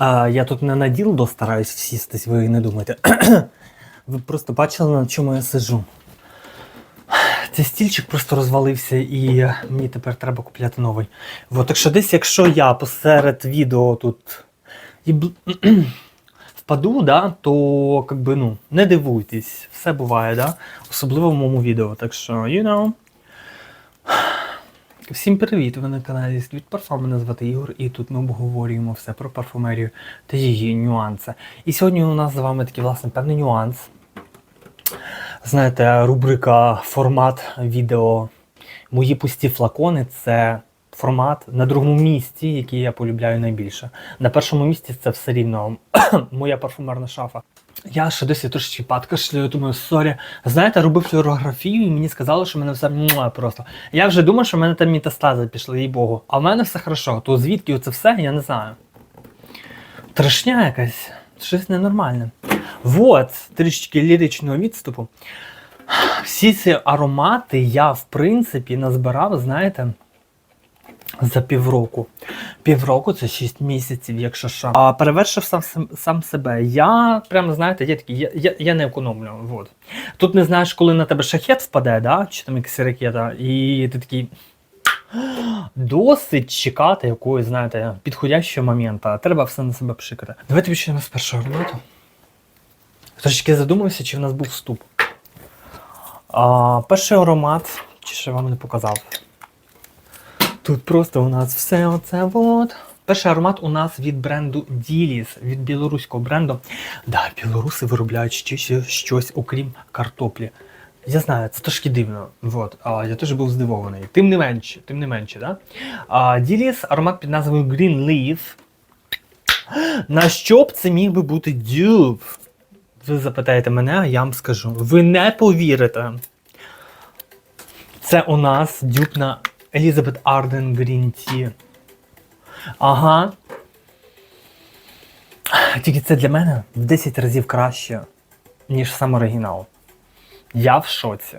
А, я тут не на ділдо стараюсь всістись, ви не думайте. ви просто бачили, на чому я сиджу. Цей стільчик просто розвалився і мені тепер треба купляти новий. От, так що десь, якщо я посеред відео тут і впаду, да, то как ну, не дивуйтесь, все буває, да? особливо в моєму відео. Так що, you know. Всім привіт! Ви на каналі Світ Парфум. Мене звати Ігор, і тут ми обговорюємо все про парфумерію та її нюанси. І сьогодні у нас з вами такий власне певний нюанс. Знаєте, рубрика формат відео Мої пусті флакони це формат на другому місці, який я полюбляю найбільше. На першому місці це все рівно моя парфумерна шафа. Я ще досі трошки підкашлюю, думаю, сорі. Знаєте, робив флюорографію і мені сказали, що в мене все муа просто. Я вже думав, що в мене там метастази пішли, їй Богу. А в мене все хорошо. То звідки це все, я не знаю. Трешня якась, щось ненормальне. Вот, трішечки ліричного відступу. Всі ці аромати я, в принципі, назбирав, знаєте, за півроку. Півроку це 6 місяців, якщо що. А перевершив сам, сам- себе. Я прямо, знаєте, я такий, я, я, я не економлю. Вот. Тут не знаєш, коли на тебе шахет впаде, да? чи там якась ракета, і ти такий. Досить чекати якогось, знаєте, підходящого моменту. Треба все на себе пшикати. Давайте почнемо з першого аромату. Трошки задумався, чи в нас був вступ. А, перший аромат, чи ще вам не показав. Тут просто у нас все оце от. Перший аромат у нас від бренду Діліс, від білоруського бренду. Да, білоруси виробляють щось, щось окрім картоплі. Я знаю, це трошки дивно. Вот. А, я теж був здивований. Тим не менше, тим не менше, да? А, Діліс аромат під назвою Green Leaf. На що б це міг би бути дюб? Ви запитаєте мене, а я вам скажу. Ви не повірите. Це у нас дюб на Елізабет Арден Tea. Ага. Тільки це для мене в 10 разів краще, ніж сам оригінал. Я в шоці.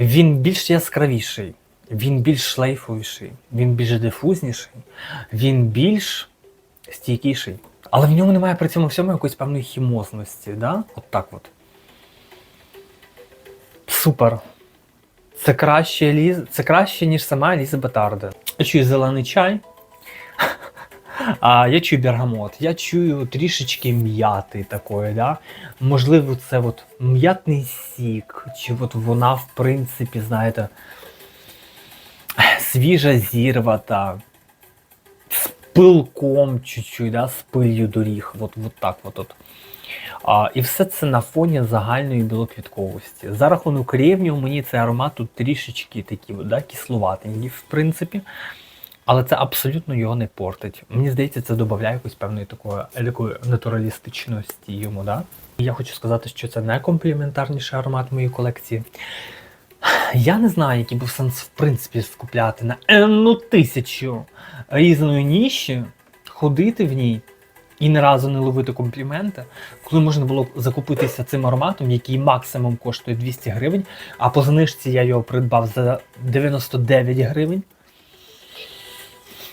Він більш яскравіший, він більш шлейфовіший, він більш дифузніший, він більш стійкіший. Але в ньому немає при цьому всьому якоїсь певної хімозності, да? От так от. Супер. Це краще, Еліз... це краще, ніж сама Елізабет Арден. Я чую зелений чай. А я чую бергамот, я чую трішечки м'яти такої, да? Можливо, це от м'ятний сік, чи от вона, в принципі, знаєте, свіжа зірвата, з пилком чуть-чуть, да? з пиллю доріг. От, от так от. от. А, і все це на фоні загальної білоквітковості. За рахунок рівню мені цей аромат тут трішечки такі, от, да, кислуватенький, в принципі. Але це абсолютно його не портить. Мені здається, це додає якоїсь певної такої, такої натуралістичності йому. Да? Я хочу сказати, що це найкомпліментарніший аромат моєї колекції. Я не знаю, який був сенс в принципі скупляти на енну тисячу різної ніші, ходити в ній і ні разу не ловити компліменти, коли можна було закупитися цим ароматом, який максимум коштує 200 гривень, а по знижці я його придбав за 99 гривень.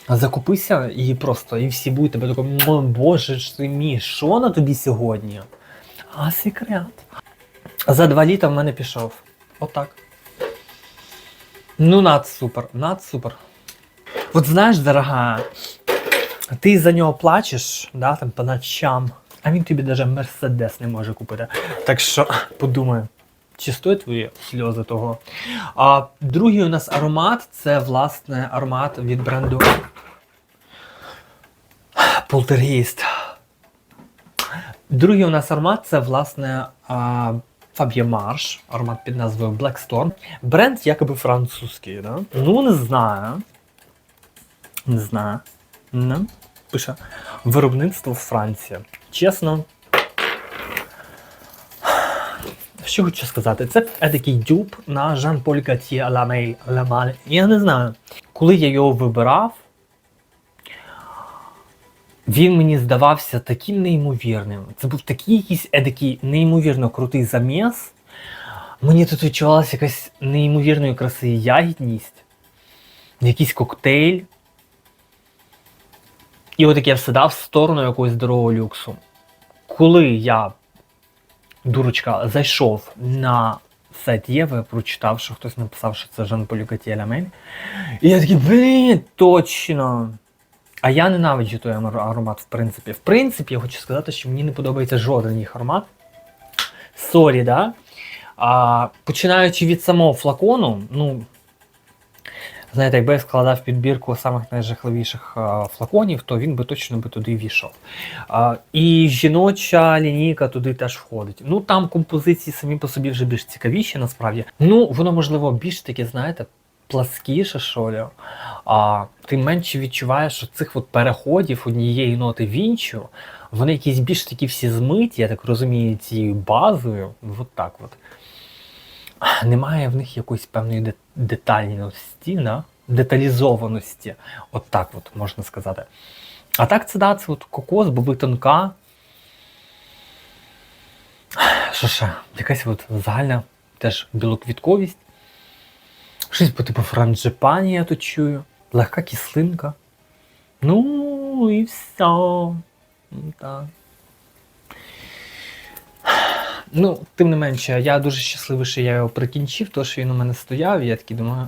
Закупися і просто, і всі будуть тебе такою, «М, боже ж ти мій, що на тобі сьогодні? А секрет. За 2 літа в мене пішов. Отак. Ну, над супер, над супер. От знаєш, дорога, ти за нього плачеш, да, там по ночам, а він тобі навіть Мерседес не може купити. Так що подумай, чи стоять твої сльози того? А другий у нас аромат це власне аромат від бренду Полтергейст. Другий у нас аромат це власне Fabia Marsh, аромат під назвою Black Storm. Бренд якоби французький, да? Ну, не знаю. Не знаю. Не. Пише виробництво Франція. Чесно. Що хочу сказати? Це такий дюб на Жан-Поль Гатьє Ламель. Ламаль. Я не знаю. Коли я його вибирав, він мені здавався таким неймовірним. Це був такий якийсь едакий неймовірно крутий заміс. Мені тут відчувалася якась неймовірної краси ягідність, якийсь коктейль. І от як я всидав в сторону якогось дорогого люксу. Коли я, дурочка, зайшов на сайт Єви, прочитав, що хтось написав, що це Жан Полю Готє І я такий, блін, точно. А я ненавиджу той аромат, в принципі. В принципі, я хочу сказати, що мені не подобається жоден їх аромат. Сорі, да? А, починаючи від самого флакону, ну. Знаєте, якби я складав підбірку самих найжахливіших флаконів, то він би точно би туди війшов. І жіноча лінійка туди теж входить. Ну там композиції самі по собі вже більш цікавіші, насправді. Ну, воно можливо більш таке, знаєте, пласкіше, що ли. А ти менше відчуваєш що цих от переходів однієї ноти в іншу. Вони якісь більш такі всі змиті, я так розумію, цією базою. От так от. Немає в них якоїсь певної детальності, да? деталізованості. От так от можна сказати. А так це да, це от кокос, боби тонка. Що ще? Якась от загальна теж білоквітковість. Щось по типу франджипані я тут чую. Легка кислинка. Ну і все. Так. Ну, тим не менше, я дуже щасливий, що я його прикінчив, то що він у мене стояв, і я такий думаю.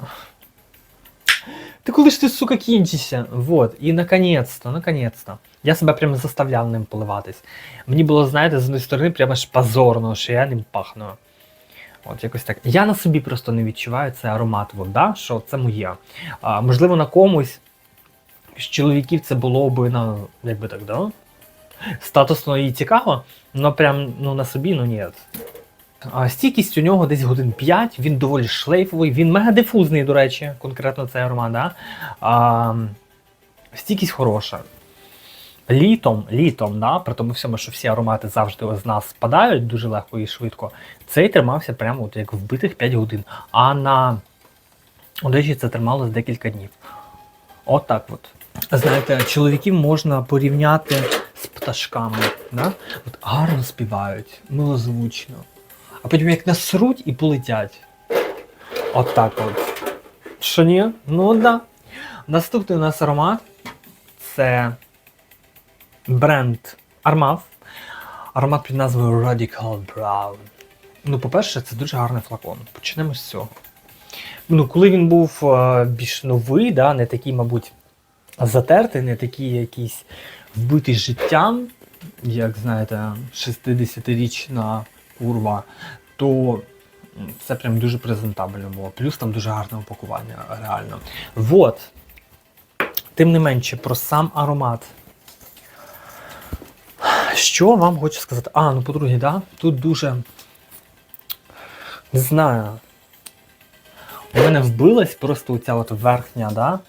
Ти коли ж ти, сука, кінчишся? Вот. І наконець-то, наконець-то. Я себе прямо заставляв ним поливатись. Мені було, знаєте, з однієї сторони, прямо ж позорно, що я ним пахну. От якось так. Я на собі просто не відчуваю цей аромат, от, да? що це моє. А, можливо, на комусь з чоловіків це було би на, як би так, да? Статусно і цікаво, але прям ну, на собі, ну ні. А, стійкість у нього десь годин 5, він доволі шлейфовий, він мега дифузний, до речі, конкретно цей аромат. Да? А, стійкість хороша. Літом, літом, да, при тому всьому, що всі аромати завжди з нас спадають дуже легко і швидко, цей тримався прямо от як вбитих 5 годин. А на одежі це трималось декілька днів. От так от. Знаєте, чоловіків можна порівняти з пташками. Да? От гарно співають, милозвучно. А потім як насруть і полетять. От так от. Що ні? Ну да. Наступний у нас аромат це бренд Armaf. Аромат під назвою Radical Brown. Ну, по-перше, це дуже гарний флакон. Почнемо з цього. Ну, коли він був е, більш новий, да, не такий, мабуть, затертий, не такий якийсь вбитий життям, як знаєте, 60-річна курва, то це прям дуже презентабельно було. Плюс там дуже гарне упакування, реально. Вот. Тим не менше, про сам аромат. Що вам хочу сказати? А, ну по-друге, да? тут дуже. Не знаю. У мене вбилась просто оця от верхня, да?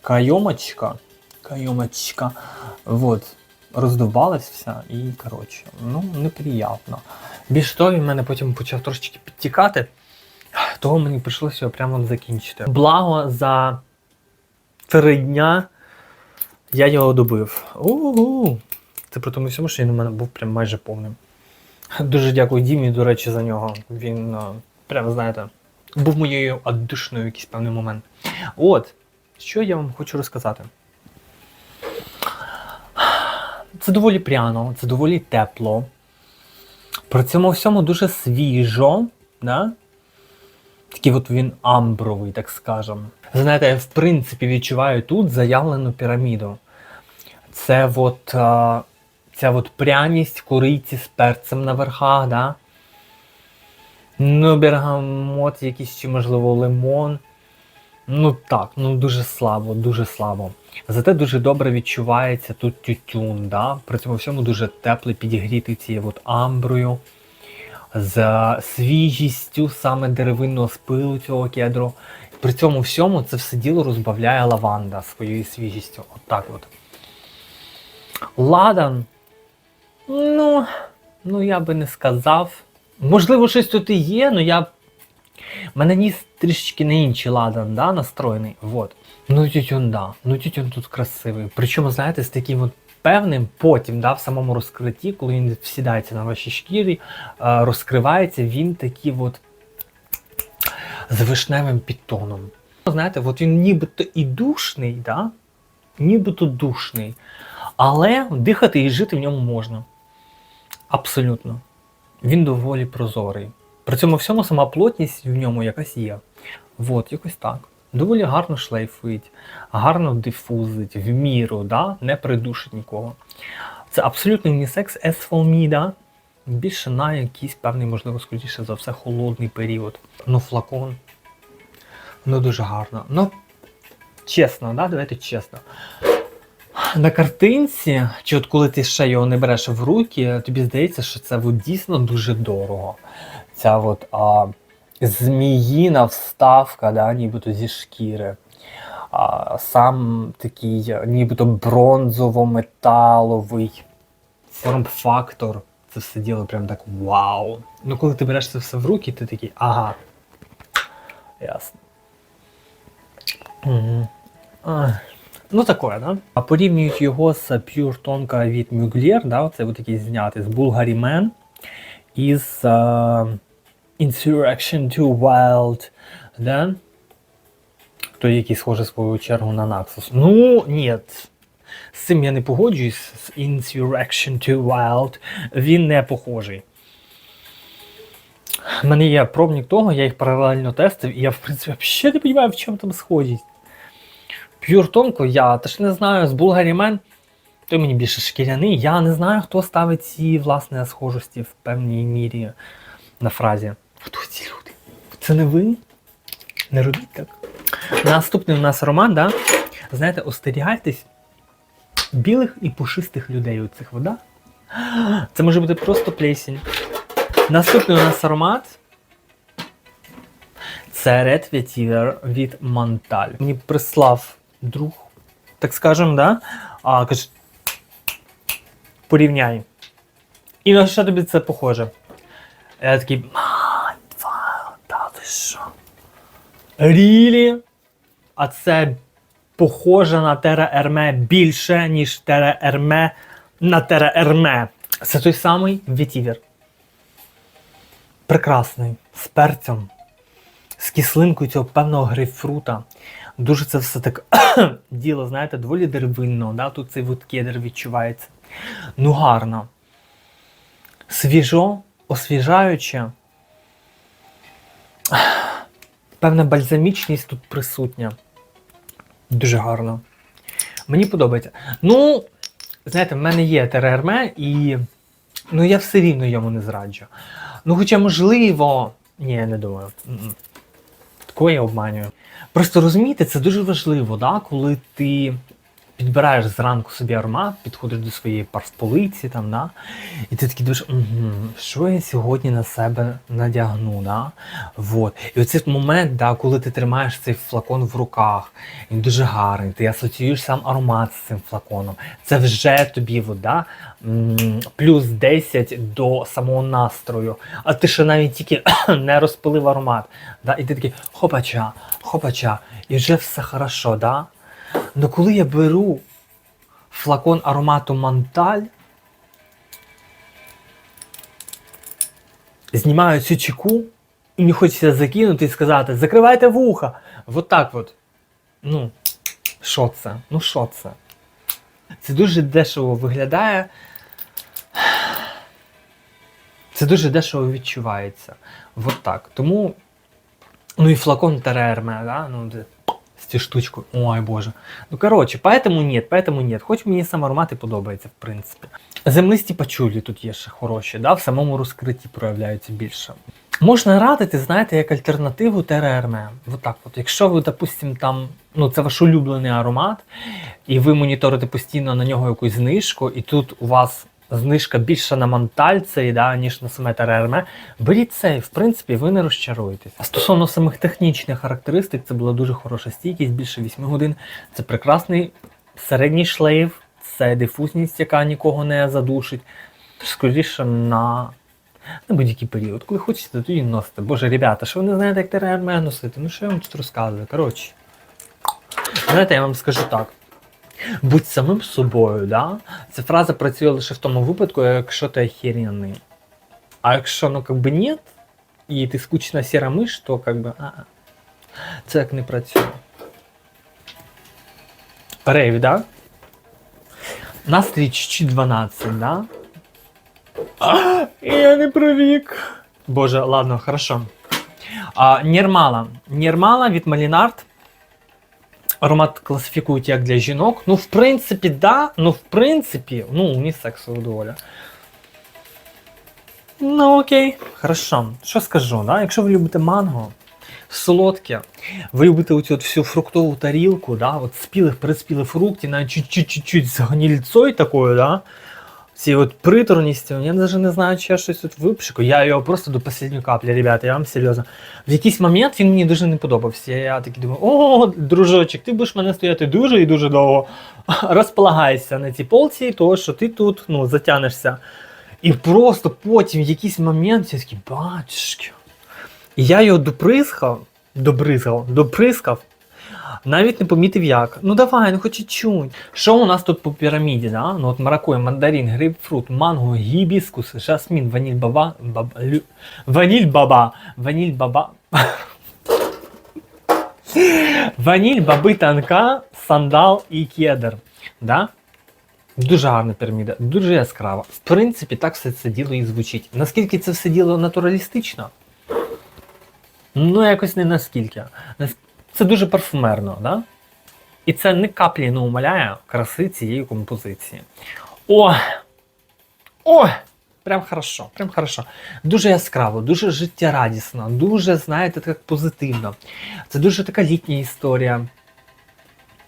Кайомочка. Кайомочка. Вот. Роздувалась вся і, коротше, ну, неприємно. Більш того, він мене потім почав трошечки підтікати, того мені прийшлося його прямо закінчити. Благо за три дня я його добив. У-у-у. Це при тому всьому, що він у мене був прям майже повним. Дуже дякую Дімі, до речі, за нього. Він, е, прямо знаєте, був моєю аддушною в якийсь певний момент. От, що я вам хочу розказати. Це доволі пряно, це доволі тепло. При цьому всьому дуже свіжо, да? Такий от він амбровий, так скажем. Знаєте, я в принципі відчуваю тут заявлену піраміду. Це от, а, ця от пряність кориці з перцем на верхах, да? Ну, бергамот якийсь чи, можливо, лимон. Ну так, ну дуже слабо, дуже слабо. Зате дуже добре відчувається тут тютюн, да? при цьому всьому дуже теплий, підігрітий цією от амброю, з свіжістю саме деревинного спилу цього кедру. При цьому всьому це все діло розбавляє лаванда своєю свіжістю. От так от. Ладан. Ну, ну я би не сказав. Можливо, щось тут і є, але я. Мене ніс трішечки на інший ладан, да, настроєний. Вот. Ну, тютюн, да. Ну, тютюн тут красивий. Причому, знаєте, з таким от певним потім, да, в самому розкритті, коли він всідається на вашій шкірі, е, розкривається, він такий от з вишневим підтоном. Знаєте, от він нібито і душний, да? нібито душний. Але дихати і жити в ньому можна. Абсолютно. Він доволі прозорий. При цьому всьому сама плотність в ньому якась є. От, якось так. Доволі гарно шлейфить, гарно дифузить, в міру, да? не придушить нікого. Це абсолютно унісекс as for me, да? більше на якийсь певний, можливо, скоріше за все, холодний період. Ну, флакон. Ну, дуже гарно. Ну, чесно, да? давайте чесно. На картинці, чи от коли ти ще його не береш в руки, тобі здається, що це дійсно дуже дорого. Ця от а, зміїна вставка, да, нібито зі шкіри. А, сам такий, нібито бронзово-металовий форм-фактор. Це все діло прям так вау. Ну, коли ти береш це все в руки, ти такий, ага. Ясно. Угу. Ну, таке, да? А порівнюють його з Pure Tonka від Mugler, да? Це такий знятий з Bulgari Man із uh, Insurrection 2 Wild, да? Той, який схожий в свою чергу на Naxos. Ну, ні. З цим я не погоджуюсь. З Insurrection 2 Wild він не похожий. У мене є пробник того, я їх паралельно тестив, і я, в принципі, взагалі не розумію, в чому там схожість. П'юр Тонко я теж не знаю, з Булгарімен, той мені більше шкіряний. Я не знаю, хто ставить ці власне схожості в певній мірі на фразі. Хто ці люди? Це не ви? Не робіть так. Наступний у нас роман, да? знаєте, остерігайтесь білих і пушистих людей у цих вода. Це може бути просто плесінь. Наступний у нас аромат. Це Red Vetiver від Монталь. Мені прислав друг, так скажем, да? А, каже, порівняй. І на що тобі це похоже? Я такий, мать, твою, та ти що? Рілі? А це похоже на Тера Ерме більше, ніж Тера Ерме на Тера Ерме. Це той самий Vetiver. Прекрасний, з перцем, з кислинкою цього певного грейпфрута. Дуже це все так діло, знаєте, доволі деревинно, да? тут цей кедр відчувається. Ну гарно. Свіжо, освіжаюче. Певна бальзамічність тут присутня. Дуже гарно. Мені подобається. Ну, знаєте, в мене є ТРРМ і. Ну, я все рівно йому не зраджу. Ну, хоча, можливо. Ні, я не думаю. М-м. Я обманюю. Просто розумієте, це дуже важливо, да? коли ти підбираєш зранку собі аромат, підходиш до своєї парфполиці, там, да? і ти такий думаєш, угу, що я сьогодні на себе надягну. Да? Вот. І оцей момент, да, коли ти тримаєш цей флакон в руках, він дуже гарний, ти асоціюєш сам аромат з цим флаконом. Це вже тобі вода плюс 10 до самого настрою. А ти ще навіть тільки не розпилив аромат. Да? І ти такий хопача, хопача, і вже все хорошо. Да? Ну коли я беру флакон аромату Монталь, знімаю цю чеку, і мені хочеться закинути і сказати, закривайте вуха. Вот так от. Ну, що це? Ну що це? Це дуже дешево виглядає. Це дуже дешево відчувається. Вот так. Тому. Ну і флакон Терерме, да? Ну, цією штучкою. Ой боже. Ну коротше, поэтому нет, поэтому нет. Хоч мені сам аромат і подобається, в принципі. Землисті пачулі тут є ще хороші, да? в самому розкритті проявляються більше. Можна радити, знаєте, як альтернативу ТРРМ. Так от. Якщо ви, допустим, там, ну це ваш улюблений аромат, і ви моніторите постійно на нього якусь знижку, і тут у вас знижка більше на монталь цей, да, ніж на саме ТРРМ, беріть цей, в принципі, ви не розчаруєтесь. А стосовно самих технічних характеристик, це була дуже хороша стійкість, більше 8 годин. Це прекрасний середній шлейф, це дифузність, яка нікого не задушить. Скоріше на на будь-який період. Коли хочете, тоді носите. Боже, ребята, що ви не знаєте, як ТРРМ носити? Ну що я вам тут розказую? Коротше. Знаєте, я вам скажу так. Будь самим собою, да? Ця фраза працює лише в тому випадку, якщо ти охеренний. А якщо ну как бы нет, і ти скучна сіра миш, то как бы, а, це як не працює. Рейв, да? Настрій чуть-чуть 12, да? А, я не привик. Боже, ладно, хорошо. А, Нірмала. Нірмала від Малінард. Аромат класифікують як для жінок. Ну, в принципі, да. Ну, в принципі, ну, унісексу доля. Ну, окей, хорошо. Що скажу, да? Якщо ви любите манго, солодке, ви любите оцю от всю фруктову тарілку, да? от спілих, приспілих фруктів, навіть чуть-чуть з гнільцою такою, да? Ці от приторністю, я навіть не знаю, чи я щось тут випшику. Я його просто до останньої каплі, ребята, я вам серйозно. В якийсь момент він мені дуже не подобався. Я такий думаю, о, дружочок, ти будеш мене стояти дуже і дуже довго. Розполагайся на цій полці, того що ти тут ну, затягнешся. І просто потім в якийсь момент я такий, батюшки. І я його доприскав, добризгав, доприскав, навіть не помітив як. Ну давай, ну хоч чуть. Що у нас тут по піраміді? Да? Ну от маракуя, мандарин, грейпфрут, манго, гібіскус, жасмін, ваніль баба, баба лю... ваніль баба, ваніль баба. Ваніль, баби танка, сандал і кедр. Да? Дуже гарна піраміда, дуже яскрава. В принципі, так все це діло і звучить. Наскільки це все діло натуралістично? Ну, якось не наскільки. Це дуже парфумерно, да? І це не каплі не умаляє краси цієї композиції. О! О! Прям хорошо, прям хорошо. Дуже яскраво, дуже життєрадісно, дуже, знаєте, так позитивно. Це дуже така літня історія.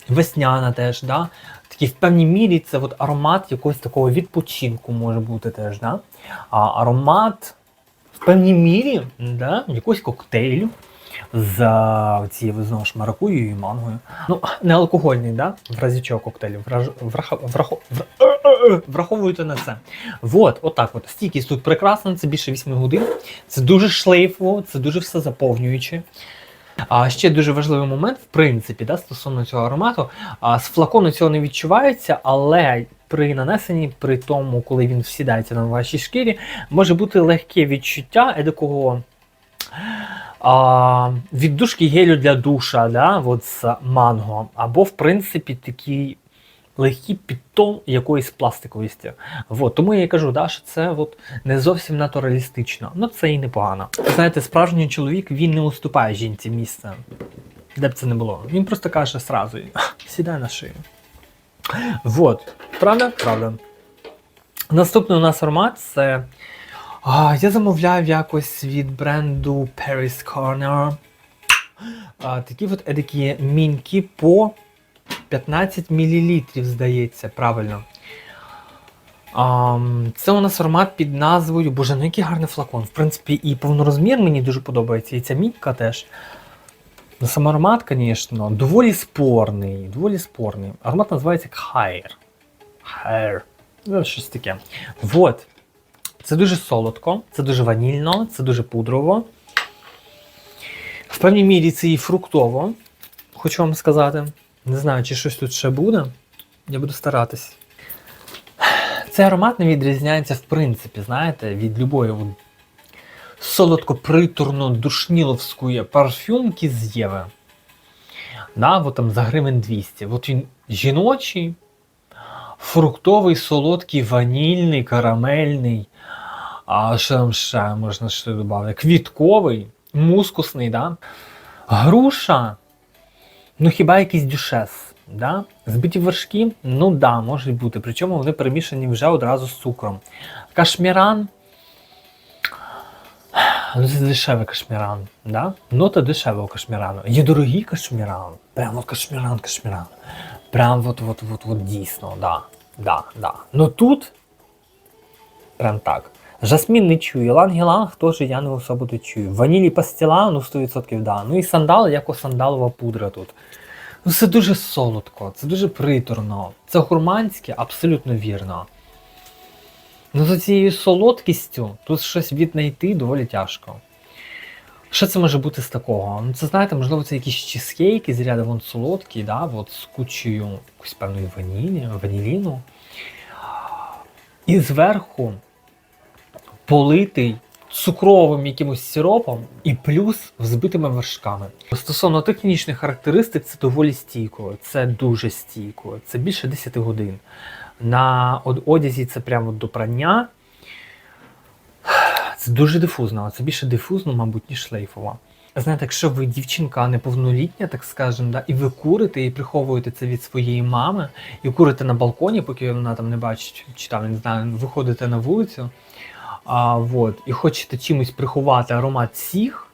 Весняна теж, да? Такий в певній мірі це от аромат якогось такого відпочинку може бути теж, да? А аромат в певній мірі да? якогось коктейлю з цією знову ж маракуєю і мангою. Ну, не алкогольний, да? в разі чого коктейлю. Враж... Врах... Врахо... Враховуйте на це. Вот, отак от. Стійкість тут прекрасна, це більше 8 годин. Це дуже шлейфово, це дуже все заповнююче. А ще дуже важливий момент, в принципі, да, стосовно цього аромату. А, з флакону цього не відчувається, але при нанесенні, при тому, коли він всідається на вашій шкірі, може бути легке відчуття едакого а, віддушки гелю для душа, да, от з манго, або, в принципі, такий легкий підтон якоїсь пластиковості. Вот. Тому я і кажу, да, що це от не зовсім натуралістично. Ну це і непогано. Знаєте, справжній чоловік він не уступає жінці місце. Де б це не було. Він просто каже сразу: сідай на шию. Вот. Правда? Правда. Наступний у нас аромат це. А, я замовляв якось від бренду Paris Corner. А, такі от едикі міньки по 15 мл, здається, правильно. Ам, це у нас аромат під назвою. Боже, ну який гарний флакон. В принципі, і повнорозмір мені дуже подобається, і ця мітка теж. Ну, сам аромат, звісно, доволі спорний. Доволі спорний. Аромат називається Hair. Hair. Ну, щось таке. Вот. Це дуже солодко, це дуже ванільно, це дуже пудрово. В певній мірі це і фруктово, хочу вам сказати. Не знаю, чи щось тут ще буде. Я буду старатись. Цей аромат не відрізняється, в принципі, знаєте, від любої солодко-приторно душніловської парфюмки з Єви. Да, от там за гривень 200. От він жіночий, фруктовий, солодкий, ванільний, карамельний. А що там ще можна ще додати? Квітковий, мускусний, да? Груша. Ну хіба якийсь дюшес? Да? Збиті вершки? Ну да, можуть бути. Причому вони перемішані вже одразу з цукром. Кашміран. Ну, це дешевий кашміран. Да? Нота дешевого кашмірану. Є дорогий кашміран. Прям кашміран, кашміран. Прям от, от, от, от дійсно, да. Да, да. Ну тут прям так. Жасмін не чую, ланг-іланг теж я не особо чую. Ванілі пастіла, ну 100% да. Ну і сандал, як сандалова пудра тут. Ну це дуже солодко, це дуже приторно. Це гурманське, абсолютно вірно. Ну за цією солодкістю тут щось віднайти доволі тяжко. Що це може бути з такого? Ну це знаєте, можливо, це якісь чизкейки з ряду вон солодкі, да, от з кучею якоїсь певної ванілі, ваніліну. І зверху политий цукровим якимось сиропом і плюс взбитими вершками. Стосовно технічних характеристик, це доволі стійко, це дуже стійко, це більше 10 годин. На одязі це прямо до прання. Це дуже дифузно, це більше дифузно, мабуть, ніж шлейфова. Знаєте, якщо ви дівчинка неповнолітня, так скажемо, да, і ви курите і приховуєте це від своєї мами, і курите на балконі, поки вона там не бачить, чи там не знаю, виходите на вулицю, а, вот, і хочете чимось приховати аромат всіх,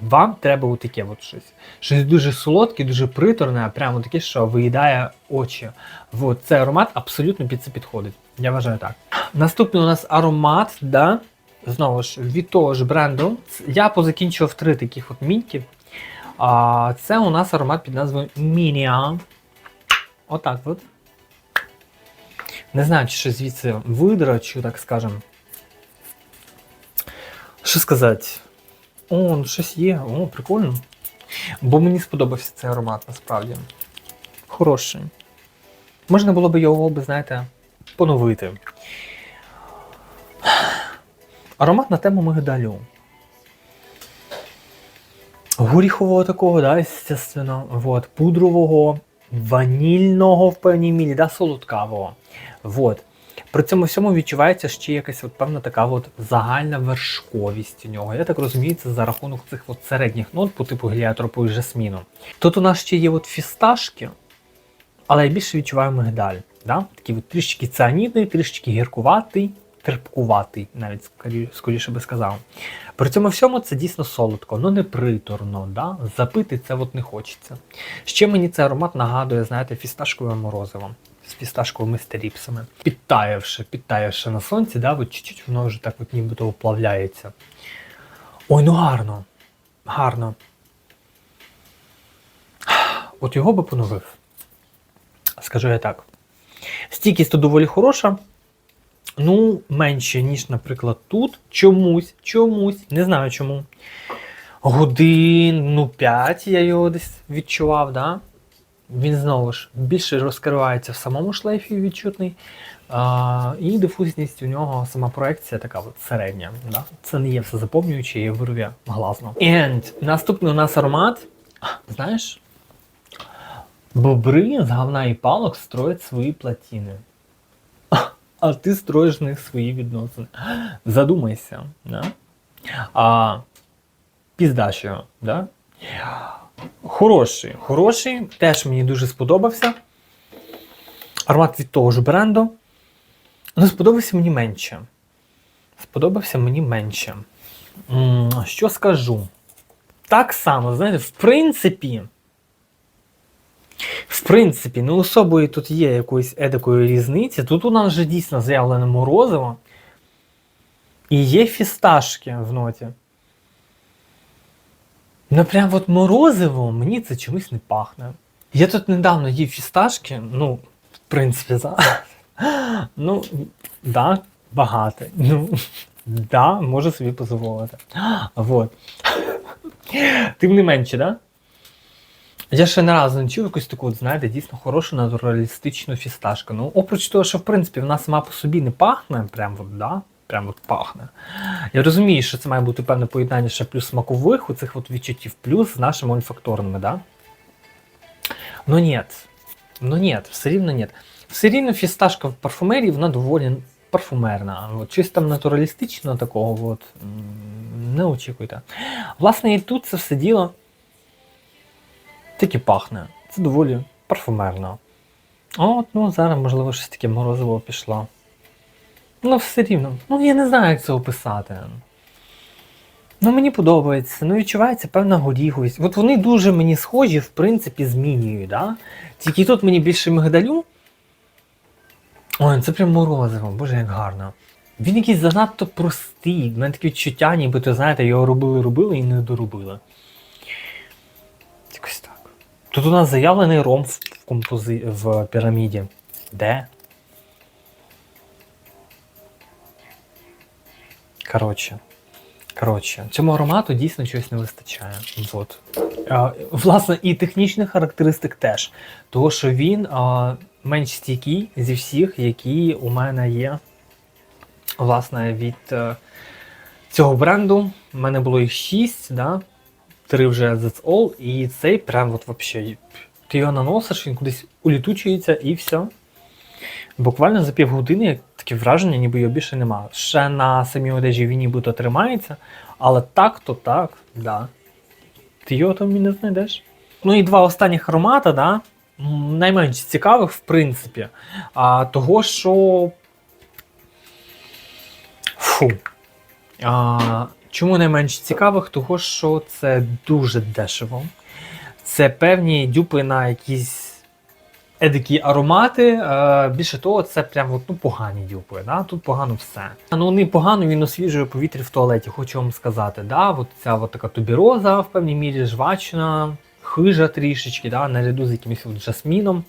вам треба отаке от щось. Щось дуже солодке, дуже приторне, прямо таке, що виїдає очі. Вот, цей аромат абсолютно під це підходить. Я вважаю так. Наступний у нас аромат, да, знову ж від того ж бренду. Я позакінчував три таких от міньки. А це у нас аромат під назвою Мініа. Отак от. Не знаю, чи що звідси видрачу, так скажем. Що сказати? О, ну щось є. О, прикольно. Бо мені сподобався цей аромат насправді. Хороший. Можна було б його, би, знаєте, поновити. Аромат на тему мигдалю. Горіхового такого, да, естественно, вот, пудрового, ванільного в певній мірі, да, солодкавого. Вот. При цьому всьому відчувається ще якась от, певна така от загальна вершковість у нього. Я так розумію, це за рахунок цих от середніх нот по типу геліотропу і жасміну. Тут у нас ще є от фісташки, але я більше відчуваю мигдаль. Да? Такий от трішки ціанідний, трішки гіркуватий, терпкуватий, навіть скорі- скоріше би сказав. При цьому всьому це дійсно солодко, ну не приторно. Да? Запити це от не хочеться. Ще мені цей аромат нагадує, знаєте, фісташкове морозиво з фісташковими стеріпсами. Підтаявши, підтаявши на сонці, да, от чуть-чуть воно вже так от нібито оплавляється. Ой, ну гарно. Гарно. От його би поновив. Скажу я так. Стійкість тут доволі хороша. Ну, менше, ніж, наприклад, тут. Чомусь, чомусь, не знаю чому. Годин, ну, 5 я його десь відчував, да? Він знову ж більше розкривається в самому шлейфі відчутний. А, і дифузність у нього, сама проекція така от середня. Да? Це не є все заповнююче і вирве глазно. And наступний у нас аромат. Знаєш, бобри з говна і палок строять свої плотини. А ти строїш з них свої відносини. Задумайся. Да? А, піздачо, да? Хороший, хороший, теж мені дуже сподобався. Аромат від того ж бренду. Ну, сподобався мені менше. Сподобався мені менше. Що скажу? Так само, знаєте, в принципі. В принципі, не особою тут є якоїсь едакої різниці. Тут у нас вже дійсно заявлене морозиво. І є фісташки в ноті. Ну прям от морозиво мені це чомусь не пахне. Я тут недавно їв фісташки, ну, в принципі, за. Ну, да, багато. Ну, да, можу собі дозволити. Вот. Тим не менше, да? Я ще не разу не чув якусь таку, знаєте, дійсно хорошу натуралістичну фісташку. Ну, опроч того, що в принципі вона сама по собі не пахне, прям от, да? Прям от пахне. Я розумію, що це має бути певне поєднання ще плюс смакових у цих от відчуттів, плюс з нашими ольфакторними, да? Ну ні. Ну ні, все рівно ні. Все рівно фісташка в парфумерії, вона доволі парфумерна. От, щось там натуралістичного такого от, не очікуйте. Власне, і тут це все діло таки пахне. Це доволі парфумерно. От, ну зараз, можливо, щось таке морозиво пішло. Ну, все рівно. Ну, я не знаю, як це описати. Ну, мені подобається. Ну, відчувається певна горіховість. От вони дуже мені схожі, в принципі, змінюють, да? Тільки тут мені більше мигдалю. Ой, це прям морозиво, боже, як гарно. Він якийсь занадто простий. У мене таке відчуття, ніби то, знаєте, його робили, робили і не доробили. Якось так. Тут у нас заявлений ром в, в компози... в піраміді. Де? Коротше. Коротше, цьому аромату дійсно чогось не вистачає. От. А, власне, і технічних характеристик теж. Того, що він а, менш стійкий зі всіх, які у мене є. Власне, від е, цього бренду. У мене було їх 6, да? три вже That's All, і цей прям от вообще. Ти його наносиш, він кудись улітучується і все. Буквально за півгодини таке враження, ніби його більше нема. Ще на самій одежі він нібито тримається, але так то так, да. Ти його там і не знайдеш. Ну і два останніх аромата, да, найменш цікавих, в принципі. А, того, що. Фу. А, чому найменш цікавих? Того, що це дуже дешево. Це певні дюпи на якісь едикі аромати. Е, більше того, це прям ну, погані дюпи. Да? Тут погано все. Ну, не погано він освіжує повітря в туалеті, хочу вам сказати. Да? От ця от така тубіроза в певній мірі жвачна, хижа трішечки, да? наряду з якимось жасміном.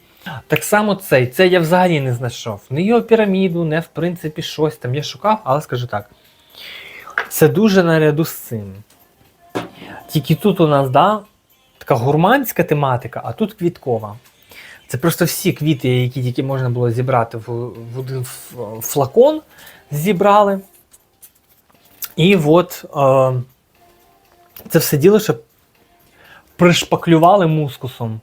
Так само цей, це я взагалі не знайшов. Не його піраміду, не в принципі щось там я шукав, але скажу так. Це дуже наряду з цим. Тільки тут у нас, да, така гурманська тематика, а тут квіткова. Це просто всі квіти, які тільки можна було зібрати в, в один флакон, зібрали. І от е, це все діло, що пришпаклювали мускусом.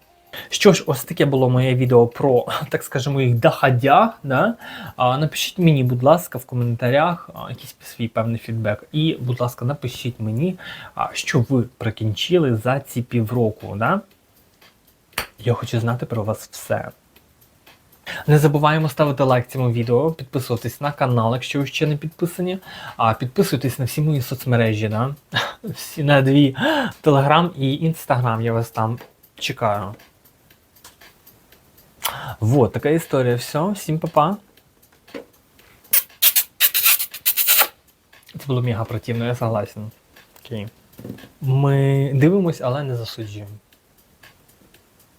Що ж, ось таке було моє відео про, так скажемо, їх доходя. Да? Напишіть мені, будь ласка, в коментарях якийсь свій певний фідбек. І, будь ласка, напишіть мені, що ви прикінчили за ці півроку. Да? Я хочу знати про вас все. Не забуваємо ставити лайк цьому відео, підписуватись на канал, якщо ви ще не підписані. А підписуйтесь на всі мої соцмережі, да? всі на дві Телеграм і Інстаграм. Я вас там чекаю. Вот така історія. Все, всім па-па. Це було мега противно, я согласен. Окей. Ми дивимось, але не засуджуємо.